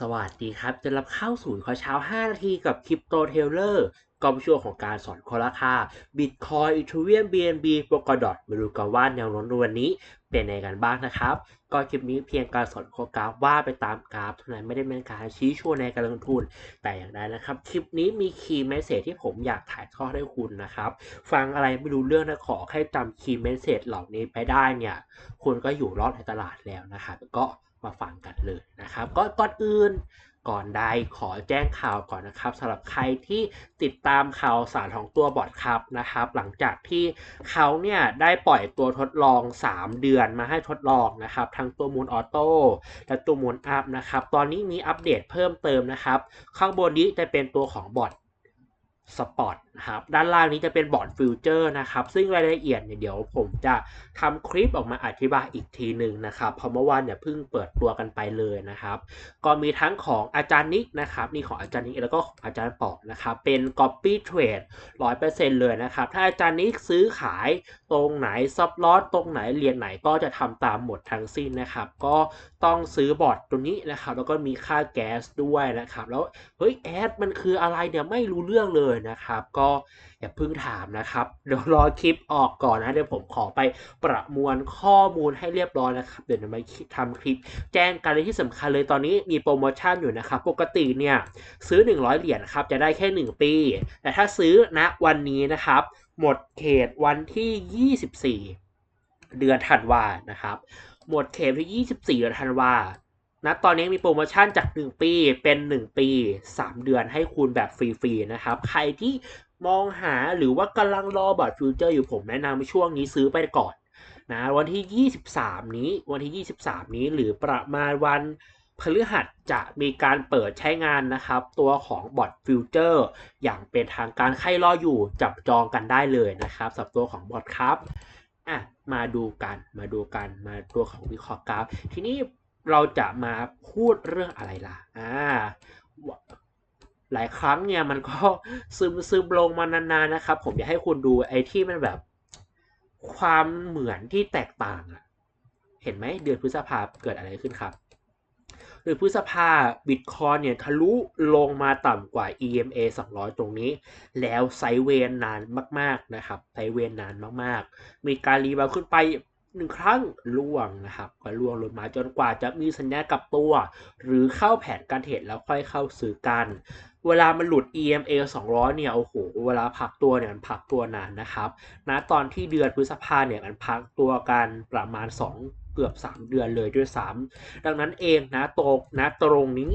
สวัสดีครับจะรับเข้าสู่ข้อเช้า 5 นาทีกับคริปโตเทเลอร์กองช่วงของการสอนคอราคา Bitcoin Ethereum BNB Polkadot มาดูกันว่าแนวโน้มในวันนี้เป็นในกันบ้างนะครับ ก็คลิปนี้เพียงการสอนโคกราฟว่าไปตามกราฟเท่านั้นไม่ได้เป็นการชี้ชวนในการลงทุน แต่อย่างใดนะครับ คลิปนี้มีคีย์เมสเซจที่ผมอยากถ่ายทอดให้คุณนะครับ ฟังอะไรไม่รู้เรื่องนะขอแค่จำคีย์เมสเซจเหล่านี้ไปได้เนี่ยคุณก็อยู่รอดในตลาดแล้วนะครับก็ มาฟังกันเลยนะครับก็ก่อนอื่นก่อนใดขอแจ้งข่าวก่อนนะครับสำหรับใครที่ติดตามข่าวสารของตัวบอทครับนะครับ หลังจากที่เขาเนี่ยได้ปล่อยตัวทดลอง 3 เดือนมาให้ทดลองนะครับ ทั้งตัวมูลออโต้และตัวมูลอัพนะครับ ตอนนี้มีอัปเดตเพิ่มเติมนะครับ ข้างบนนี้จะเป็นตัวของบอท สปอตนะครับ ด้านล่างนี้จะเป็นบอร์ดฟิวเจอร์นะครับ ซึ่งรายละเอียดเนี่ยเดี๋ยวผมจะทำคลิปออกมาอธิบายอีกทีหนึ่งนะครับ เพราะเมื่อวานเนี่ยเพิ่งเปิดตัวกันไปเลยนะครับ ก็มีทั้งของอาจารย์นิกนะครับ นี่ของอาจารย์นิกแล้วก็ของอาจารย์ปอกนะครับ เป็น copy trade 100%เลยนะครับ ถ้าอาจารย์นิกซื้อขายตรงไหนซับลอตตรงไหนเหรียนไหนก็จะทำตามหมดทั้งสิ้นนะครับ ก็ต้องซื้อบอร์ดตัวนี้นะครับ แล้วก็มีค่าแก๊สด้วยนะครับ แล้วเฮ้ยแอดมันคืออะไรเนี่ยไม่รู้เรื่องเลยนะครับ ก็อย่าเพิ่งถามนะครับ เดี๋ยวรอคลิปออกก่อนนะเดี๋ยวผมขอไปประมวลข้อมูลให้เรียบร้อยนะครับ เดี๋ยวจะมาทำคลิป แจ้งกันเลยที่สำคัญเลยตอนนี้มีโปรโมชั่นอยู่นะครับ ปกติเนี่ยซื้อ 100 เหรียญครับจะได้แค่ 1 ปี แต่ถ้าซื้อณวันนี้นะครับ หมดเขตวันที่ 24 เดือนธันวานะครับ หมดเขตที่ 24 เดือนธันวา นะตอนนี้มีโปรโมชั่นจาก 1 ปีเป็น 1 ปี 3 เดือนให้คุณแบบฟรีๆนะครับ ใครที่มองหาหรือว่ากำลังรอบัตรฟิวเจอร์อยู่ผมแนะนำช่วงนี้ซื้อไปก่อนนะวันที่ 23 นี้วันที่ 23 นี้หรือประมาณวันพฤหัสจะมีการเปิดใช้งานนะครับ ตัวของบอทฟิวเจอร์อย่างเป็นทางการใครรออยู่จับจองกันได้เลยนะครับสำหรับตัวของบอทครับอะมาดูกันมาดูกันมาตัวของวิเคราะห์กราฟทีนี้ เราจะมาพูดเรื่องอะไรล่ะ อ่า หลายครั้งเนี่ยมันก็ซึมซึมลงมานานๆนะครับ ผมอยากให้คุณดูไอ้ที่มันแบบ ความเหมือนที่แตกต่างอะเห็นไหมเดือนพฤษภาเกิดอะไรขึ้นครับเดือนพฤษภาบิตคอยเนี่ยทะลุลงมาต่ำกว่า EMA 200 ตรงนี้ แล้วไซเวนนานมาก ๆ นะครับ ไซเวนนานมาก ๆ มีการรีบาวขึ้นไป หนึ่งครั้งล่วงนะครับก็ล่วงลงมาจนกว่าจะมีสัญญาณกลับตัว หรือเข้าแผนการเทรดแล้วค่อยเข้าซื้อกัน เวลามันหลุด EMA 200 เนี่ยโอ้โหเวลาพักตัวเนี่ยมันพักตัวนานนะครับนะตอนที่เดือนพฤษภาเนี่ยมันพักตัวกันประมาณ 2 เกือบ 3 เดือนเลยด้วยซ้ำดังนั้นเองนะตรงนะตรงนี้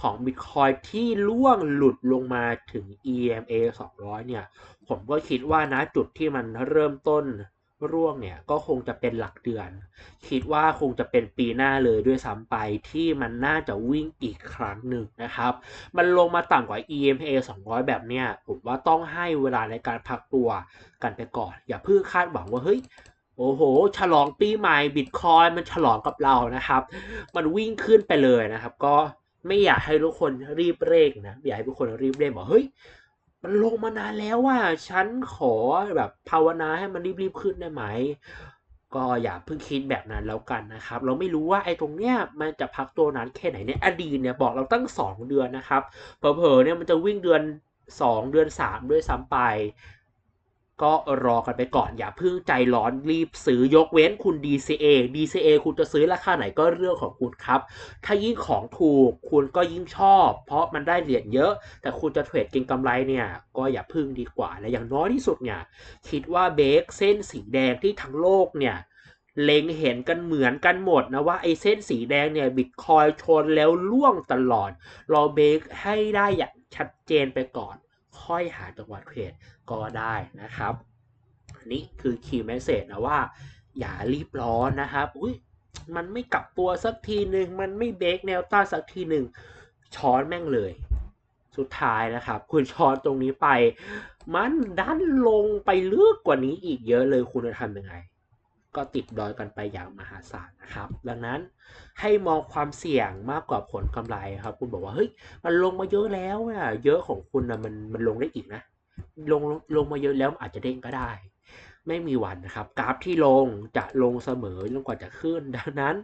ของ Bitcoin ที่ล่วงหลุดลงมาถึง EMA 200 เนี่ย ผมก็คิดว่านะจุดที่มันเริ่มต้น ร่วงเนี่ยก็คงจะเป็นหลักเดือน คิดว่าคงจะเป็นปีหน้าเลยด้วยซ้ำไปที่มันน่าจะวิ่งอีกครั้งหนึ่งนะครับ มันลงมาต่ำกว่า EMA 200 แบบเนี้ยผมว่าต้องให้เวลาในการพักตัวกันไปก่อน อย่าเพิ่งคาดหวังว่าเฮ้ยโอ้โห ฉลองปีใหม่บิตคอยมันฉลองกับเรานะครับ มันวิ่งขึ้นไปเลยนะครับ ก็ไม่อยากให้ทุกคนรีบเร่งนะ อยากให้ทุกคนรีบเร่งบอกเฮ้ย มันลงมานานแล้วว่าฉันขอแบบภาวนาให้มันรีบๆขึ้นได้ไหม ก็อย่าเพิ่งคิดแบบนั้นแล้วกันนะครับ เราไม่รู้ว่าไอ้ตรงเนี้ยมันจะพักตัวนานแค่ไหนเนี่ยอดีตเนี่ยบอกเราตั้ง 2 เดือนนะครับเผลอๆเนี่ยมันจะวิ่งเดือน 2 เดือน 3 ด้วยซ้ำไป ก็รอกันไปก่อนอย่าเพิ่งใจร้อนรีบซื้อยกเว้นคุณ DCA DCA คุณจะซื้อราคาไหนก็เรื่องของคุณครับ ถ้ายิ่งของถูกคุณก็ยิ่งชอบ เพราะมันได้เหรียญเยอะ แต่คุณจะเทรดเก็งกำไรเนี่ย ก็อย่าพึ่งดีกว่า และอย่างน้อยที่สุดเนี่ย คิดว่าเบรกเส้นสีแดงที่ทั้งโลกเนี่ยเล็งเห็นกันเหมือนกันหมดนะว่าไอ้เส้นสีแดงเนี่ยบิตคอยชนแล้วล่วงตลอด รอเบรกให้ได้อย่างชัดเจนไปก่อน ค่อยหาจังหวะเทรดก็ได้นะครับ อันนี้คือคีย์เมสเซจนะว่า อย่ารีบร้อนนะครับอุ้ยมันไม่กลับตัวสักทีหนึ่งมันไม่เบรกแนวต้านสักทีหนึ่งช้อนแม่งเลย สุดท้ายนะครับ คุณช้อนตรงนี้ไป มันดันลงไปลึกกว่านี้อีกเยอะเลยคุณจะทำยังไง ก็ติดดอยกันไปอย่างมหาศาลนะครับ ดังนั้นให้มองความเสี่ยงมากกว่าผลกำไรครับ คุณบอกว่าเฮ้ยมันลงมาเยอะแล้วอะเยอะของคุณนะมันมันลงได้อีกนะ ลงลงมาเยอะแล้วอาจจะเด้งก็ได้ ไม่มีวันนะครับ กราฟที่ลงจะลงเสมอจนกว่าจะขึ้น ดังนั้น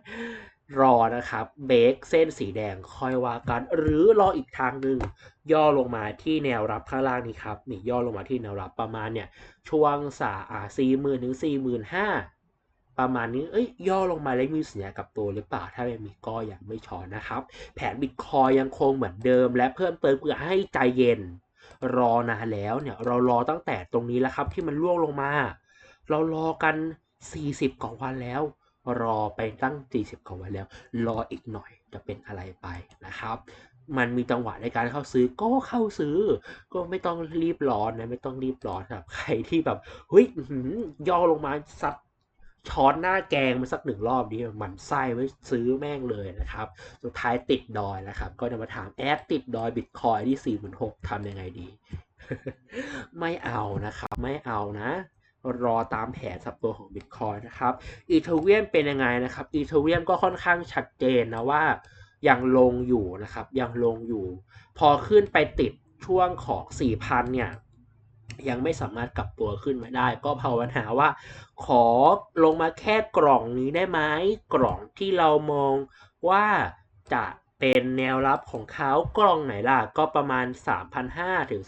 รอนะครับเบรกเส้นสีแดงค่อยว่ากัน หรือรออีกทางหนึ่งย่อลงมาที่แนวรับข้างล่างนี้ครับนี่ย่อลงมาที่แนวรับประมาณเนี่ยช่วงสาอ่าสี่หมื่นถึงสี่หมื่นห้า ประมาณนี้ เอ้ย ย่อลงมาแล้วมีสัญญากับตัวหรือเปล่า ถ้าไม่มีก็ยังไม่ช้อนนะครับ แผนบิตคอยยังคงเหมือนเดิม และเพิ่มเติมเพื่อให้ใจเย็น รอนานแล้วเนี่ย เรารอตั้งแต่ตรงนี้แล้วครับ ที่มันล่วงลงมา เรารอกัน 40 กว่าวันแล้ว รอไปตั้ง 40 กว่าวันแล้ว รออีกหน่อยจะเป็นอะไรไปนะครับมันมีจังหวะในการเข้าซื้อก็เข้าซื้อ ก็ไม่ต้องรีบร้อนนะไม่ต้องรีบร้อนครับ ใครที่แบบเฮ้ยย่อลงมาซัด ช้อนหน้าแกงมาสักหนึ่งรอบนี้มันไส้ไว้ซื้อแม่งเลยนะครับ สุดท้ายติดดอยแล้วครับ ก็จะมาถามแอดติดดอยบิตคอยที่46,000ทำยังไงดี ไม่เอานะครับ ไม่เอานะ รอตามแผนสับตัวของ Bitcoin นะครับอีเทเรียมเป็นยังไงนะครับอีเทเรียมก็ค่อนข้างชัดเจนนะว่ายังลงอยู่นะครับยังลงอยู่ พอขึ้นไปติดช่วงของ 4,000 เนี่ย ยังไม่สามารถกลับตัวขึ้นมาได้ ก็ภาวนาว่า ขอลงมาแค่กล่องนี้ได้ไหมกล่องที่เรามองว่าจะเป็นแนวรับของเขากล่องไหนล่ะ ก็ประมาณ 3,500 ถึง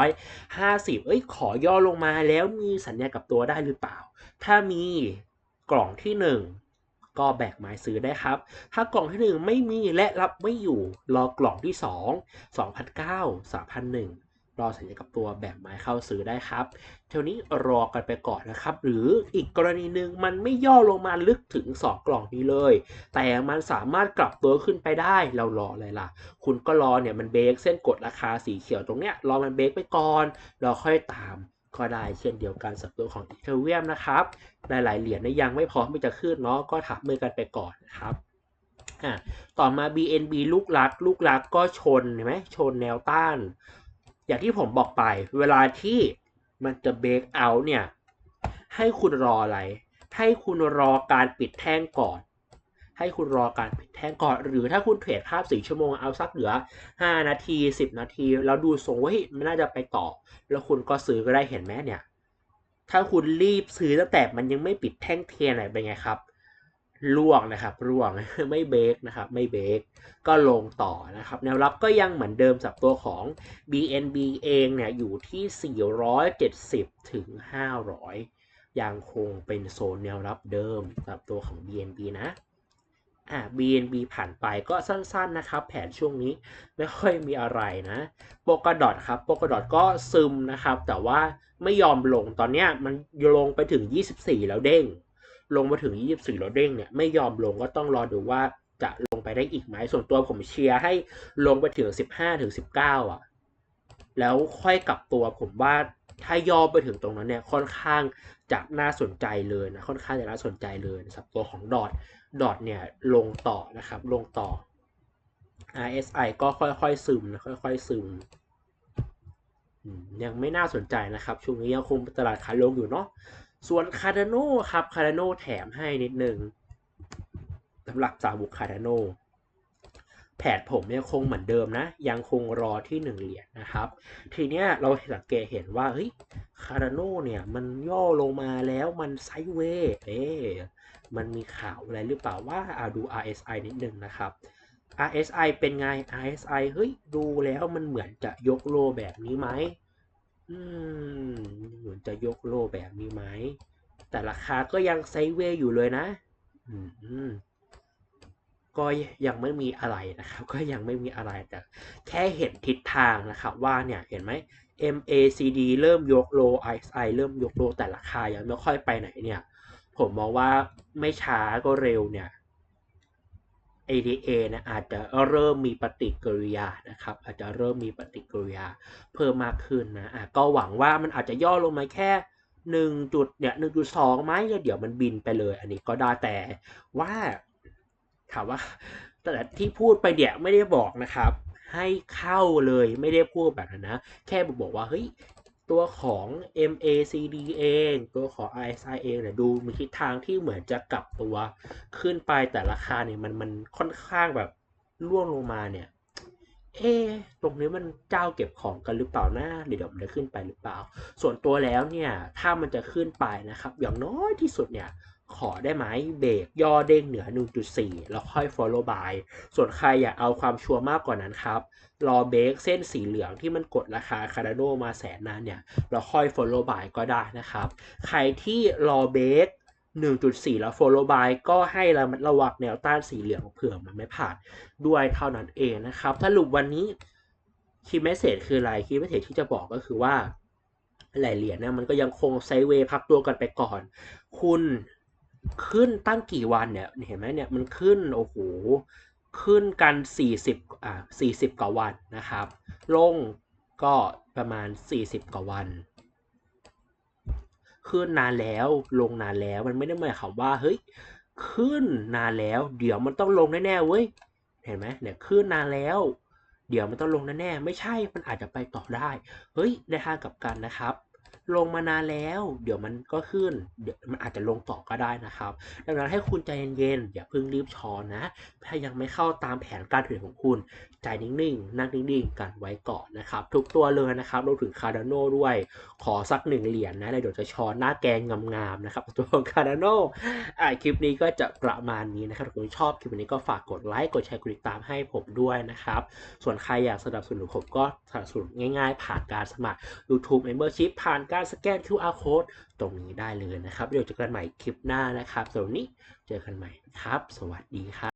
3,650 เอ้ย ขอย่อลงมาแล้วมีสัญญากับตัวได้หรือเปล่า ถ้ามีกล่องที่ 1 ก็แบกไม้ซื้อได้ครับ ถ้ากล่องที่ 1 ไม่มีและรับไม่อยู่ รอกล่องที่ 2 2,900 3,100 รอสัญญากับตัวแบกไม้เข้าซื้อได้ครับเท่านี้รอกันไปก่อนนะครับ หรืออีกกรณีหนึ่งมันไม่ย่อลงมาลึกถึง 2 กล่องนี้เลย แต่มันสามารถกลับตัวขึ้นไปได้เรารออะไรล่ะ คุณก็รอเนี่ยมันเบรกเส้นกดราคาสีเขียวตรงเนี้ยรอมันเบรกไปก่อนเราค่อยตามก็ได้เช่นเดียวกันสับตัวของอีเทเรียมนะครับหลายๆเหรียญเนี่ยยังไม่พร้อมที่จะขึ้นเนาะก็ถักมือกันไปก่อนนะครับอะต่อมา BNB ลูกรักลูกรักก็ชนเห็นไหมชนแนวต้าน อย่างที่ผมบอกไป เวลาที่มันจะเบรกเอาเนี่ย ให้คุณรออะไร ให้คุณรอการปิดแท่งก่อน ให้คุณรอการปิดแท่งก่อน หรือถ้าคุณเทรดภาพสี่ชั่วโมงเอาสักเหลือ 5 นาที 10 นาที แล้วดูทรงว่ามันน่าจะไปต่อ แล้วคุณก็ซื้อก็ได้เห็นไหมเนี่ย ถ้าคุณรีบซื้อตั้งแต่มันยังไม่ปิดแท่งเทียนไหนเป็นไงครับ ล่วงนะครับร่วงไม่เบรกนะครับไม่เบรกก็ลงต่อนะครับ แนวรับก็ยังเหมือนเดิมสับตัวของ BNB เองเนี่ยอยู่ที่ 470 ถึง 500 ยังคงเป็นโซนแนวรับเดิมสับตัวของ BNB นะอ่า BNB ผ่านไปก็สั้นๆนะครับ แผนช่วงนี้ไม่ค่อยมีอะไรนะโปกดอทครับโปกดอทก็ซึมนะครับ แต่ว่าไม่ยอมลงตอนนี้มันลงไปถึง 24 แล้วเด้ง ลงมาถึง 24แล้วเด้งเนี่ยไม่ยอมลงก็ต้องรอดูว่าจะลงไปได้อีกไหมส่วนตัวผมเชียร์ให้ลงไปถึง 15ถึง19 อะ แล้วค่อยกลับตัวผมว่าถ้าย่อไปถึงตรงนั้นเนี่ยค่อนข้างจะน่าสนใจเลยนะค่อนข้างจะน่าสนใจเลยสำหรับตัวของดอทดอทเนี่ยลงต่อนะครับลงต่อ RSI ก็ค่อยๆซึมนะค่อยๆซึมยังไม่น่าสนใจนะครับ ช่วงนี้ยังคงตลาดขาลงอยู่เนาะ ส่วนคาร์ดาโนครับคาร์ดาโนแถมให้นิดนึงสำหรับสาวบุกคาร์ดาโนแผนผมยังคงเหมือนเดิมนะ ยังคงรอที่หนึ่งเหรียญนะครับ ทีเนี้ยเราสังเกตเห็นว่าเฮ้ยคาร์ดาโนเนี่ย มันย่อลงมาแล้วมันไซด์เวย์เอ๊มันมีข่าวอะไรหรือเปล่าว่าอ่าดู RSI นิดนึงนะครับ RSI เป็นไง RSI เฮ้ย ดูแล้วมันเหมือนจะยกโลแบบนี้ไหม อืมเหมือนจะยกโลแบบนี้ไหม แต่ราคาก็ยังไซเวย์อยู่เลยนะ อืมก็ยังไม่มีอะไรนะครับ ก็ยังไม่มีอะไรแต่แค่เห็นทิศทางนะครับว่าเนี่ยเห็นไหม MACD เริ่มยกโล RSI เริ่มยกโลแต่ราคายังไม่ค่อยไปไหนเนี่ย ผมมองว่าไม่ช้าก็เร็วเนี่ย ADA นะอาจจะเริ่มมีปฏิกิริยานะครับอาจจะเริ่มมีปฏิกิริยาเพิ่มมากขึ้นนะะก็หวังว่ามันอาจจะย่อลงมาแค่หนึ่งจุดเนี่ยหนึ่งจุดสองไหมเดี๋ยวมันบินไปเลย อันนี้ก็ได้แต่ว่าถามว่าแต่ที่พูดไปเดี๋ยวไม่ได้บอกนะครับ ให้เข้าเลยไม่ได้พูดแบบนั้นนะ แค่บอกว่าเฮ้ย ตัวของ MACD เองตัวของ RSI เองเนี่ยดูมีทิศทางที่เหมือนจะกลับตัวขึ้นไปแต่ราคาเนี่ยมันมันค่อนข้างแบบร่วงลงมาเนี่ยเอ๊ตรงนี้มันเจ้าเก็บของกันหรือเปล่านะหรือเดี๋ยวมันจะขึ้นไปหรือเปล่า ส่วนตัวแล้วเนี่ย ถ้ามันจะขึ้นไปนะครับ อย่างน้อยที่สุดเนี่ย ขอได้ไหมเบรกย่อเด้งเหนือ 1.4 แล้วค่อย follow by ส่วนใครอยากเอาความชัวร์มากกว่านั้นครับ รอเบรกเส้นสีเหลืองที่มันกดราคาคาร์โนมาแสนนานเนี่ยเราค่อย follow by ก็ได้นะครับ ใครที่รอเบรก1.4 แล้ว follow by ก็ให้ระมัดระวังแนวต้านสีเหลืองเผื่อมันไม่ผ่านด้วยเท่านั้นเองนะครับ สรุปวันนี้คีย์เมสเซจคืออะไรคีย์เมสเซจที่จะบอกก็คือว่าหลายเหรียญเนี่ยมันก็ยังคงไซเวย์พักตัวกันไปก่อน คุณ ขึ้นตั้งกี่วันเนี่ยเห็นไหมเนี่ยมันขึ้นโอ้โหขึ้นกัน 40อ่า40 กว่าวันนะครับ ลงก็ประมาณ 40 กว่าวัน ขึ้นนานแล้วลงนานแล้วมันไม่ได้หมายความว่าเฮ้ยขึ้นนานแล้ว เดี๋ยวมันต้องลงแน่ๆเว้ยเห็นไหมเนี่ยขึ้นนานแล้ว เดี๋ยวมันต้องลงแน่ๆไม่ใช่มันอาจจะไปต่อได้ เฮ้ยในทางกับกันนะครับ ลงมานานแล้ว เดี๋ยวมันก็ขึ้น เดี๋ยวมันอาจจะลงต่อก็ได้นะครับ ดังนั้นให้คุณใจเย็นๆอย่าเพิ่งรีบช้อนนะ ถ้ายังไม่เข้าตามแผนการเทรดของคุณใจนิ่งๆนั่งนิ่งๆกันไว้ก่อนนะครับ ทุกตัวเลยนะครับรวมถึงคาร์ดานโนด้วย ขอสักหนึ่งเหรียญนะเดี๋ยวจะช้อนหน้าแกงงามๆนะครับตัวของคาร์ดโนอ่าคลิปนี้ก็จะประมาณนี้นะครับถ้าคุณชอบคลิปนี้ก็ฝากกดไลค์กดแชร์กดติดตามให้ผมด้วยนะครับ ส่วนใครอยากสนับสนุนผมก็สนับสนุนง่าย ๆ ผ่านการสมัคร YouTube Membership ผ่านการสแกน QR Code ตรงนี้ได้เลยนะครับเดี๋ยวเจอกันใหม่คลิปหน้านะครับสำหรับวันนี้เจอกันใหม่ครับ สวัสดีครับ